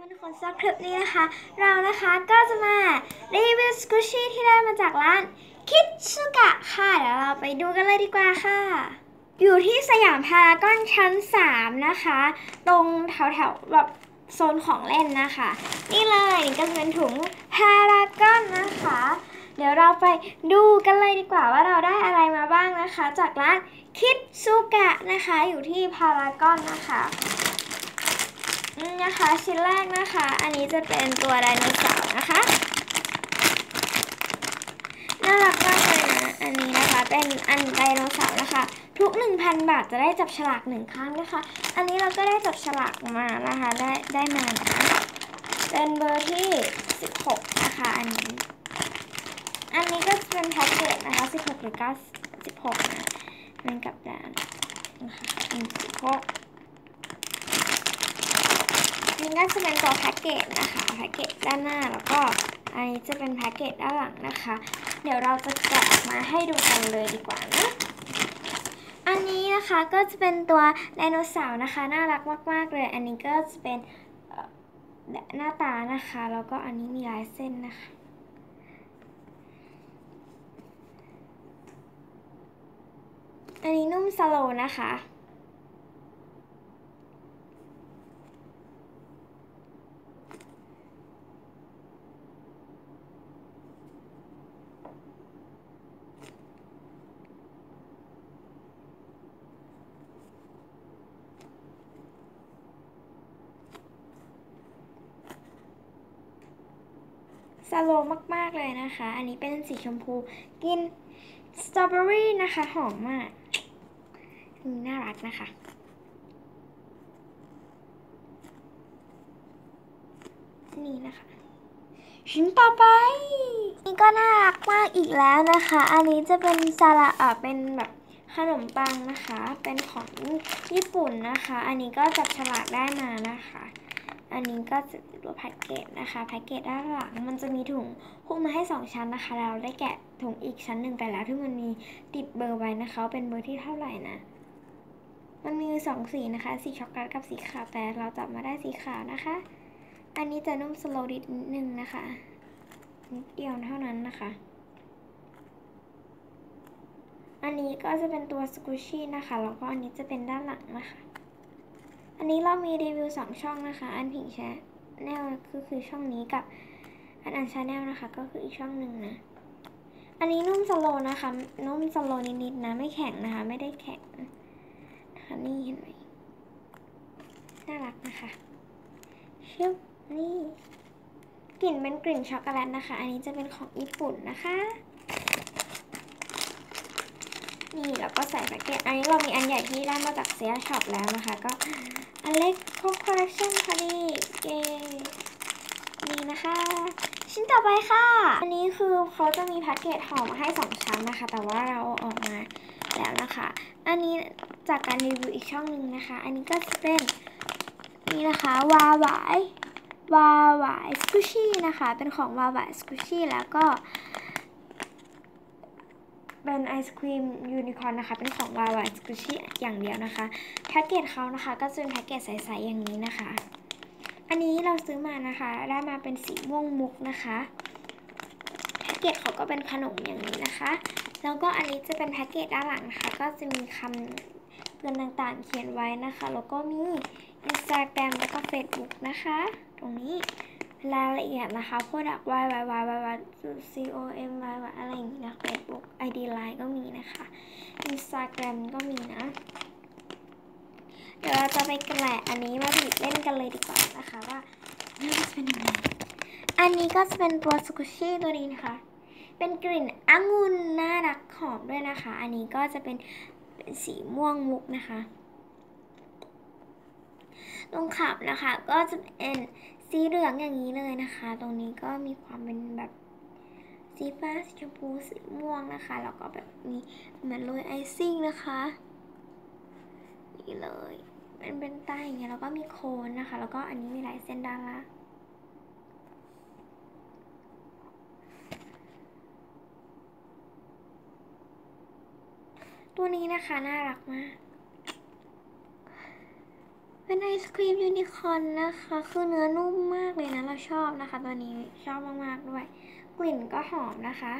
มันคนซับคลิปนี้นะคะ เรานะคะก็จะมารีวิวสกูชี่ที่ได้มาจากร้านคิดสุกะค่ะ เดี๋ยวเราไปดูกันเลยดีกว่าค่ะ อยู่ที่สยามพารากอนชั้น 3 นะคะ ตรงแถวๆแบบโซนของเล่นนะคะ นี่เลยนี่ก็จะเป็นถุงพารากอนนะคะ เดี๋ยวเราไปดูกันเลยดีกว่าว่าเราได้อะไรมาบ้างนะคะ จากร้านคิดสุกะนะคะ อยู่ที่พารากอนนะคะ นะคะชิ้นแรกนะคะ อันนี้จะเป็นตัวไดโนเสาร์นะคะน่ารักมากเลยนะอันนี้นะคะเป็นอันไดโนเสาร์นะคะ ทุก 1,000 บาทจะได้จับฉลากหนึ่งครั้งนะคะ อันนี้เราก็ได้จับฉลากมานะคะ ได้ได้มานะเป็นเบอร์ที่ 16 นะคะ อันนี้ อันนี้ก็เป็นแพ็กเกจนะคะ 16 หรือ9 16นะเป็นกับด้านนะคะ16 นี่ก็จะเป็นตัวแพ็กเกจนะคะแพ็กเกจด้านหน้าแล้วก็อันนี้จะเป็นแพ็กเกจด้านหลังนะคะ เดี๋ยวเราจะแกะออกมาให้ดูกันเลยดีกว่านะอันนี้นะคะก็จะเป็นตัวไดโนเสาร์นะคะน่ารักมากๆเลย อันนี้ก็จะเป็นหน้าตานะคะแล้วก็อันนี้มีลายเส้นนะคะอันนี้นุ่มสโลนะคะ สโลมาก ๆ เลยนะคะ อันนี้เป็นสีชมพูกินสตรอเบอรี่นะคะ หอมมากน่ารักนะคะนี่นะคะชิ้นต่อไป นี่ก็น่ารักมากอีกแล้วนะคะ อันนี้จะเป็นซาลาเอ่อเป็นแบบขนมปังนะคะ เป็นของญี่ปุ่นนะคะ อันนี้ก็จับฉลากได้มานะคะ อันนี้ก็จะเป็นตัวแพ็กเกจนะคะ แพ็กเกจด้านหลังมันจะมีถุงหุ้มมาให้สองชั้นนะคะ เราได้แกะถุงอีกชั้นหนึ่งไปแล้วที่มันมีติดเบอร์ไว้นะคะ เป็นเบอร์ที่เท่าไหร่นะ มันมีสองสีนะคะ สีช็อกโกแลตกับสีขาว แต่เราจับมาได้สีขาวนะคะ อันนี้จะนุ่มสโลดิดนิดนึงนะคะ นิดเดียวเท่านั้นนะคะ อันนี้ก็จะเป็นตัวสกูชี่นะคะ แล้วก็อันนี้จะเป็นด้านหลังนะคะ อันนี้เรามีรีวิวสองช่องนะคะ อันผิงแชแนลก็คือช่องนี้กับอันอันชาแนลนะคะ ก็คืออีกช่องหนึ่งนะ อันนี้นุ่มสโลนะคะ นุ่มสโลนิดๆนะ ไม่แข็งนะคะ ไม่ได้แข็งนะคะนี่เห็นไหมน่ารักนะคะชึบนี่กลิ่นเป็นกลิ่นช็อกโกแลตนะคะ อันนี้จะเป็นของญี่ปุ่นนะคะ นี่แล้วก็ใส่แพ็กเกจอันนี้เรามีอันใหญ่ที่ได้มาจากเซียช็อปแล้วนะคะ ก็อันเล็กครบคอลเลคชันค่ะนี่เย้นี่นะคะ ชิ้นต่อไปค่ะ อันนี้คือเขาจะมีแพ็กเกจห่อมาให้สองชั้นนะคะ แต่ว่าเราอาออกมาแล้วนะคะ อันนี้จากการรีวิวอีกช่องหนึ่งนะคะ อันนี้ก็จะเป็นนี่นะคะวาหวายวาหวายสกูชี่นะคะ เป็นของวาหวายสกูชี่แล้วก็ เป็นไอศครีมยูนิคอร์นนะคะ เป็นของวาวาสกุชิอย่างเดียวนะคะ แพ็กเกจเขานะคะ ก็จะเป็นแพ็กเกจใสๆอย่างนี้นะคะ อันนี้เราซื้อมานะคะ ได้มาเป็นสีม่วงมุกนะคะ แพ็กเกจเขาก็เป็นขนมอย่างนี้นะคะ แล้วก็อันนี้จะเป็นแพ็กเกจด้านหลังนะคะ ก็จะมีคำเตือนต่างๆ เขียนไว้นะคะ แล้วก็มี Instagram แล้วก็ Facebook นะคะ ตรงนี้ รายละเอียดนะคะ product y y y y y c o m y y อะไรอย่างนี้นะ Facebook ID Line ก็มีนะคะ Instagram ก็มีนะ เดี๋ยวเราจะไปแกะอันนี้มาบีบเล่นกันเลยดีกว่านะคะว่ามันจะเป็นยังไง อันนี้ก็จะเป็นตัวสกุชี่ตัวนี้นะคะ เป็นกลิ่นองุ่นน่ารักหอมด้วยนะคะ อันนี้ก็จะเป็นเป็นสีม่วงมุกนะคะตรงขับนะคะก็จะเป็น สีเหลืองอย่างนี้เลยนะคะ ตรงนี้ก็มีความเป็นแบบสีฟ้าสีชมพูสีม่วงนะคะ แล้วก็แบบมีเหมือนโรยไอซิ่งนะคะนี่เลยเป็นเป็นใต้อย่างเงี้ยแล้วก็มีโคนนะคะ แล้วก็อันนี้มีลายเส้นด้านล่างตัวนี้นะคะ น่ารักมาก เป็นไอศครีมยูนิคอร์นนะคะ คือเนื้อนุ่มมากเลยนะ เราชอบนะคะ ตัวนี้ชอบมาก ๆ ด้วย กลิ่นก็หอมนะคะ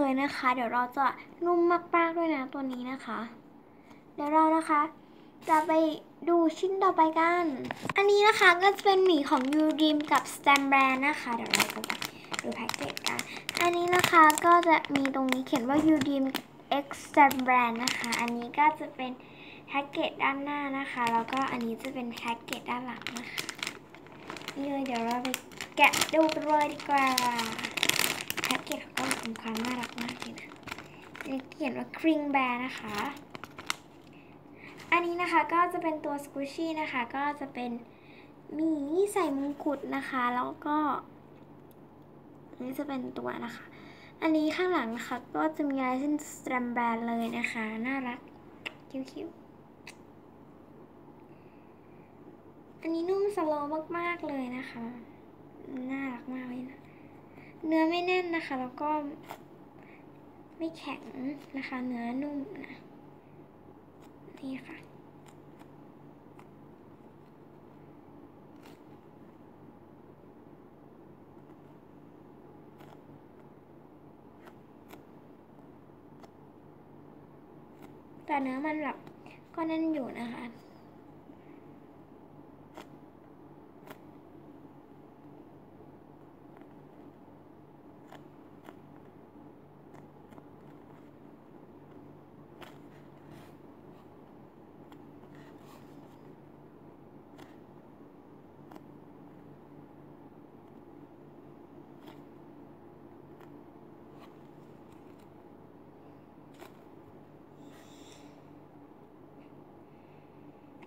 เลยนะคะ เดี๋ยวเราจะนุ่มมากๆด้วยนะตัวนี้นะคะ เดี๋ยวเรานะคะ จะไปดูชิ้นต่อไปกัน อันนี้นะคะก็จะเป็นหมีของยูริมกับ s t a m Brand นะคะ เดี๋ยวเราจะไปดูแพ็กเกจกัน อันนี้นะคะก็จะมีตรงนี้เขียนว่ายูริม X s t a m Brand นะคะ อันนี้ก็จะเป็นแพ็กเกจด้านหน้านะคะ แล้วก็อันนี้จะเป็นแพ็กเกจด้านหลังนะคะ นี่เลยเดี๋ยวเราไปแกะดูกันเลยดีกว่า แพ็กเกจของก็มีความน่ารักมากเลยนะนนี้เขียนว่าคริงแบร์นะคะ อันนี้นะคะก็จะเป็นตัวส q ูชี่นะคะ ก็จะเป็นหมีใส่มงกุฎนะคะ แล้วก็อันนี้จะเป็นตัวนะคะ อันนี้ข้างหลังนะคะก็จะมีลายเส้นสแตมแบรนด์เลยนะคะ น่ารักคิ้วๆอันนี้นุ่มสโลมากๆเลยนะคะ น่ารักมากเลยนะ เนื้อไม่แน่นนะคะ แล้วก็ไม่แข็งนะคะ เนื้อนุ่มนะ นี่ค่ะแต่เนื้อมันแบบก็แน่นอยู่นะคะ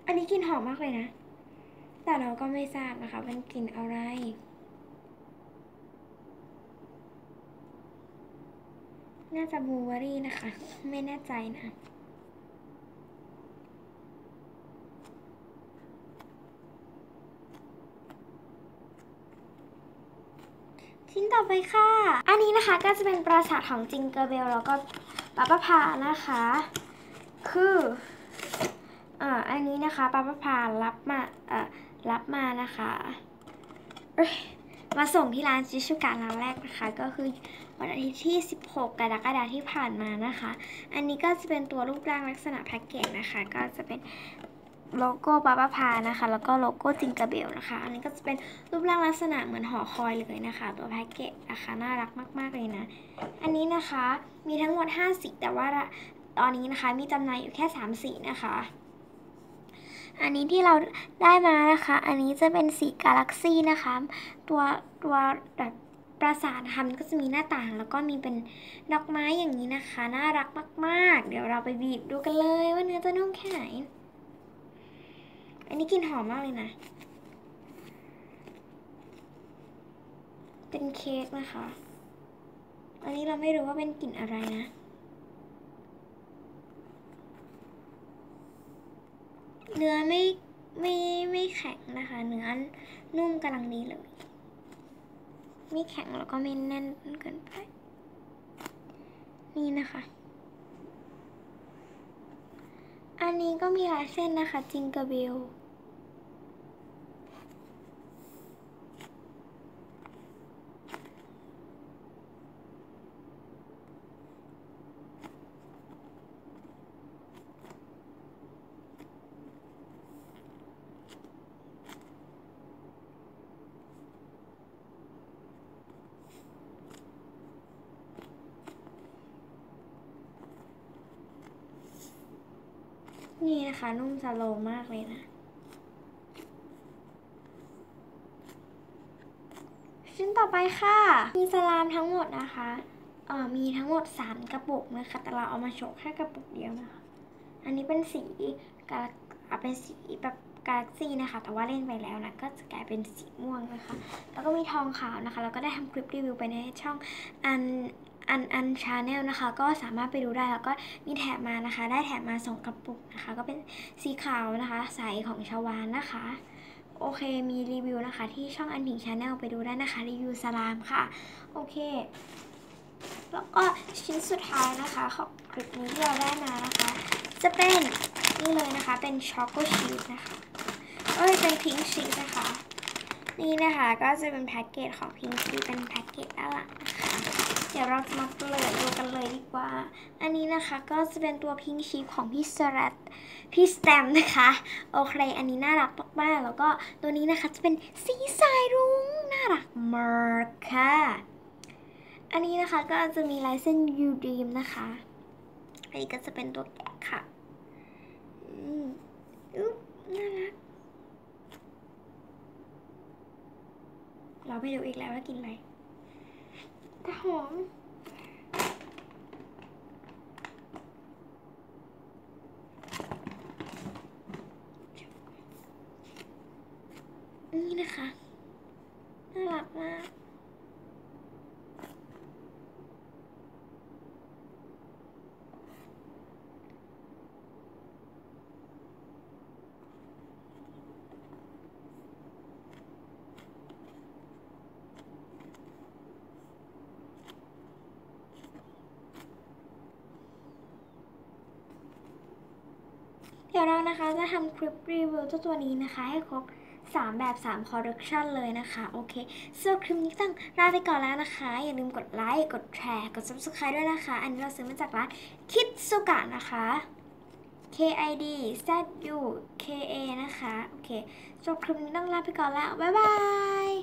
อันนี้กลิ่นหอมมากเลยนะ แต่เราก็ไม่ทราบนะคะเป็นกลิ่นอะไร น่าจะบูเบอรี่นะคะ ไม่แน่ใจนะชิ้นต่อไปค่ะ อันนี้นะคะก็จะเป็นปราสาทของจิงเกอร์เบลแล้วก็ปาปาพานะคะ คือ อ่าอันนี้นะคะป้าป้าพารับมาเอ่อรับมานะคะมาส่งที่ร้านจิชูการร้านแรกนะคะ ก็คือวันอาทิตย์ที่ 16 กรกฎาคมที่ผ่านมานะคะ อันนี้ก็จะเป็นตัวรูปร่างลักษณะแพ็กเกจนะคะ ก็จะเป็นโลโก้ป้าป้าพานะคะ แล้วก็โลโก้จิงกระเบลนะคะ อันนี้ก็จะเป็นรูปร่างลักษณะเหมือนหอคอยเลยนะคะ ตัวแพ็กเกจนะคะน่ารักมาก ๆ เลยนะ อันนี้นะคะมีทั้งหมด5สีแต่ว่าตอนนี้นะคะมีจำหน่ายอยู่แค่ 3 สีนะคะ อันนี้ที่เราได้มานะคะ อันนี้จะเป็นสีกาแล็กซี่นะคะ ตัวตัวแบบปราสาทนะคะมันก็จะมีหน้าต่างแล้วก็มีเป็นดอกไม้อย่างนี้นะคะ น่ารักมาก ๆ เดี๋ยวเราไปบีบดูกันเลยว่าเนื้อจะนุ่มแค่ไหน อันนี้กลิ่นหอมมากเลยนะ เป็นเค้กนะคะ อันนี้เราไม่รู้ว่าเป็นกลิ่นอะไรนะ เนื้อไม่ไม่ไม่แข็งนะคะ เนื้อนุ่มกำลังดีเลย ไม่แข็งแล้วก็ไม่แน่นเกินไป นี่นะคะ อันนี้ก็มีลายเส้นนะคะ จิงเกอร์เบล นี่นะคะ นุ่มสโลมากเลยนะชิ้นต่อไปค่ะ มีสลามทั้งหมดนะคะเอ่อมีทั้งหมด 3 กระปุกนะคะ แต่เราเอามาโชว์แค่กระปุกเดียวนะคะ อันนี้เป็นสีกาอะเป็นสีแบบกาแล็กซี่นะคะ แต่ว่าเล่นไปแล้วนะ ก็จะกลายเป็นสีม่วงนะคะ แล้วก็มีทองขาวนะคะ แล้วก็ได้ทำคลิปรีวิวไปในช่องอัน อันอันชาแนลนะคะ ก็สามารถไปดูได้แล้วก็มีแถบมานะคะ ได้แถบมาสองกระปุกนะคะ ก็เป็นสีขาวนะคะใสของชาวานนะคะ โอเคมีรีวิวนะคะ ที่ช่องอันถิงชาแนลไปดูได้นะคะ รีวิวสลามค่ะ โอเค แล้วก็ชิ้นสุดท้ายนะคะของคลิปนี้ที่เราได้มานะคะ จะเป็นนี่เลยนะคะเป็นช็อกโกชีสนะคะเอ้ยเป็นพิงค์ชีสนะคะ นี่นะคะก็จะเป็นแพ็กเกจของพิงชีสเป็นแพ็กเกจด้านหลังนะคะเดี๋ยวเราจะมาเปิดดูกันเลยดีกว่า อันนี้นะคะก็จะเป็นตัวพิงชีสของพี่สแรตพี่สแตมนะคะ โอเค อันนี้น่ารักมากๆแล้วก็ตัวนี้นะคะจะเป็นสีสายรุ้งน่ารักมากค่ะ อันนี้นะคะก็จะมีลายเส้นยูดีมนะคะ อันนี้ก็จะเป็นตัวแกะค่ะ อืมอุ๊บน่ารัก เราไปดูอีกแล้วว่ากินอะไรแต่หอมนี่นะคะ น่ารักมาก ดี๋ยวเรานะคะจะทำคลิปรีวิวเจ้าตัวนี้นะคะ ให้ครบ 3 แบบ3 collection เลยนะคะ โอเคสำหรับคลิปนี้ต้องลาไปก่อนแล้วนะคะ อย่าลืมกดไลค์ กดแชร์ กด subscribe ด้วยนะคะ อันนี้เราซื้อมาจากร้านคิดสุกะนะคะ K I D Z U K A นะคะ โอเคสำหรับคลิปนี้ต้องลาไปก่อนแล้ว บ๊ายบาย